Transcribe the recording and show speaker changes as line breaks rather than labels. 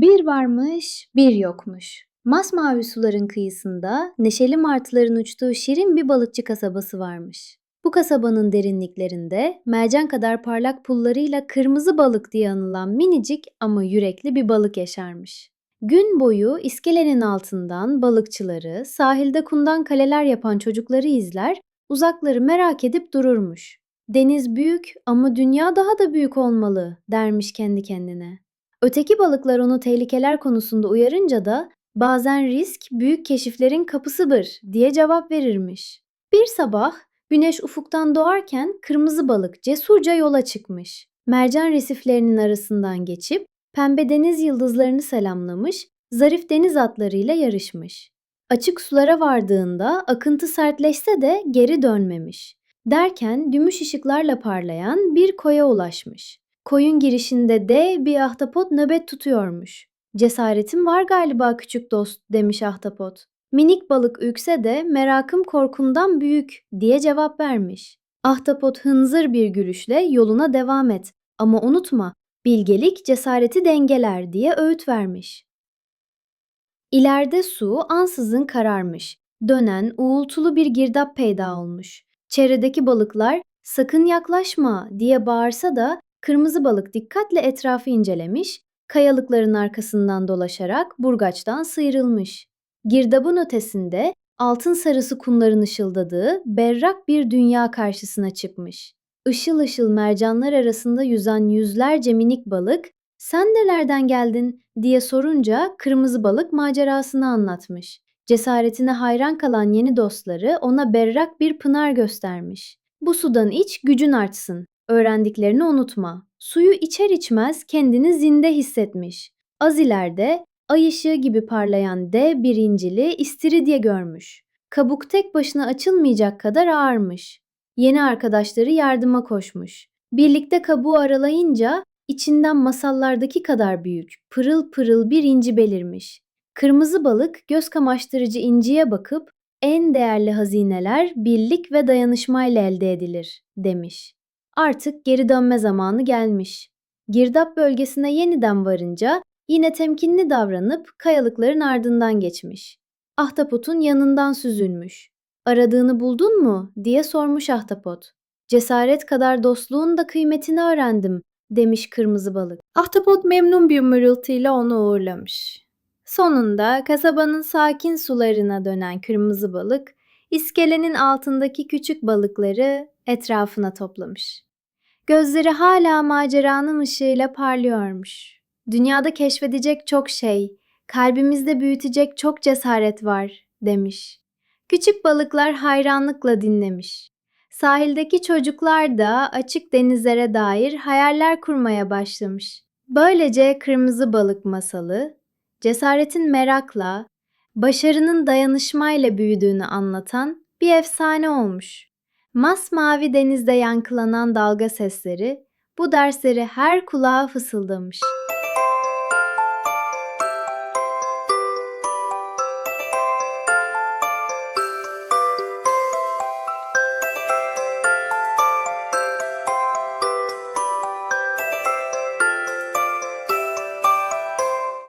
Bir varmış, bir yokmuş. Masmavi suların kıyısında neşeli martıların uçtuğu şirin bir balıkçı kasabası varmış. Bu kasabanın derinliklerinde mercan kadar parlak pullarıyla kırmızı balık diye anılan minicik ama yürekli bir balık yaşarmış. Gün boyu iskelenin altından balıkçıları, sahilde kundan kaleler yapan çocukları izler, uzakları merak edip dururmuş. Deniz büyük ama dünya daha da büyük olmalı dermiş kendi kendine. Öteki balıklar onu tehlikeler konusunda uyarınca da bazen risk büyük keşiflerin kapısıdır diye cevap verirmiş. Bir sabah güneş ufuktan doğarken kırmızı balık cesurca yola çıkmış. Mercan resiflerinin arasından geçip pembe deniz yıldızlarını selamlamış, zarif deniz atlarıyla yarışmış. Açık sulara vardığında akıntı sertleşse de geri dönmemiş. Derken gümüş ışıklarla parlayan bir koya ulaşmış. Koyun girişinde dev bir ahtapot nöbet tutuyormuş. Cesaretim var galiba küçük dost demiş ahtapot. Minik balık ükse de merakım korkumdan büyük diye cevap vermiş. Ahtapot hınzır bir gülüşle yoluna devam et ama unutma bilgelik cesareti dengeler diye öğüt vermiş. İleride su ansızın kararmış. Dönen uğultulu bir girdap peyda olmuş. Çevredeki balıklar sakın yaklaşma diye bağırsa da kırmızı balık dikkatle etrafı incelemiş, kayalıkların arkasından dolaşarak burgaçtan sıyrılmış. Girdabın ötesinde altın sarısı kumların ışıldadığı berrak bir dünya karşısına çıkmış. Işıl ışıl mercanlar arasında yüzen yüzlerce minik balık "Sen nelerden geldin?" diye sorunca kırmızı balık macerasını anlatmış. Cesaretine hayran kalan yeni dostları ona berrak bir pınar göstermiş. Bu sudan iç, gücün artsın. Öğrendiklerini unutma. Suyu içer içmez kendini zinde hissetmiş. Az ileride ay ışığı gibi parlayan dev bir incili istiridye görmüş. Kabuk tek başına açılmayacak kadar ağırmış. Yeni arkadaşları yardıma koşmuş. Birlikte kabuğu aralayınca içinden masallardaki kadar büyük, pırıl pırıl bir inci belirmiş. Kırmızı balık göz kamaştırıcı inciye bakıp en değerli hazineler birlik ve dayanışmayla elde edilir demiş. Artık geri dönme zamanı gelmiş. Girdap bölgesine yeniden varınca yine temkinli davranıp kayalıkların ardından geçmiş. Ahtapot'un yanından süzülmüş. Aradığını buldun mu diye sormuş ahtapot. Cesaret kadar dostluğun da kıymetini öğrendim demiş kırmızı balık. Ahtapot memnun bir mırıltıyla onu uğurlamış. Sonunda kasabanın sakin sularına dönen kırmızı balık, iskelenin altındaki küçük balıkları etrafına toplamış. Gözleri hala maceranın ışığıyla parlıyormuş. Dünyada keşfedecek çok şey, kalbimizde büyütecek çok cesaret var, demiş. Küçük balıklar hayranlıkla dinlemiş. Sahildeki çocuklar da açık denizlere dair hayaller kurmaya başlamış. Böylece kırmızı balık masalı cesaretin merakla, başarının dayanışmayla büyüdüğünü anlatan bir efsane olmuş. Masmavi denizde yankılanan dalga sesleri bu dersleri her kulağa fısıldamış.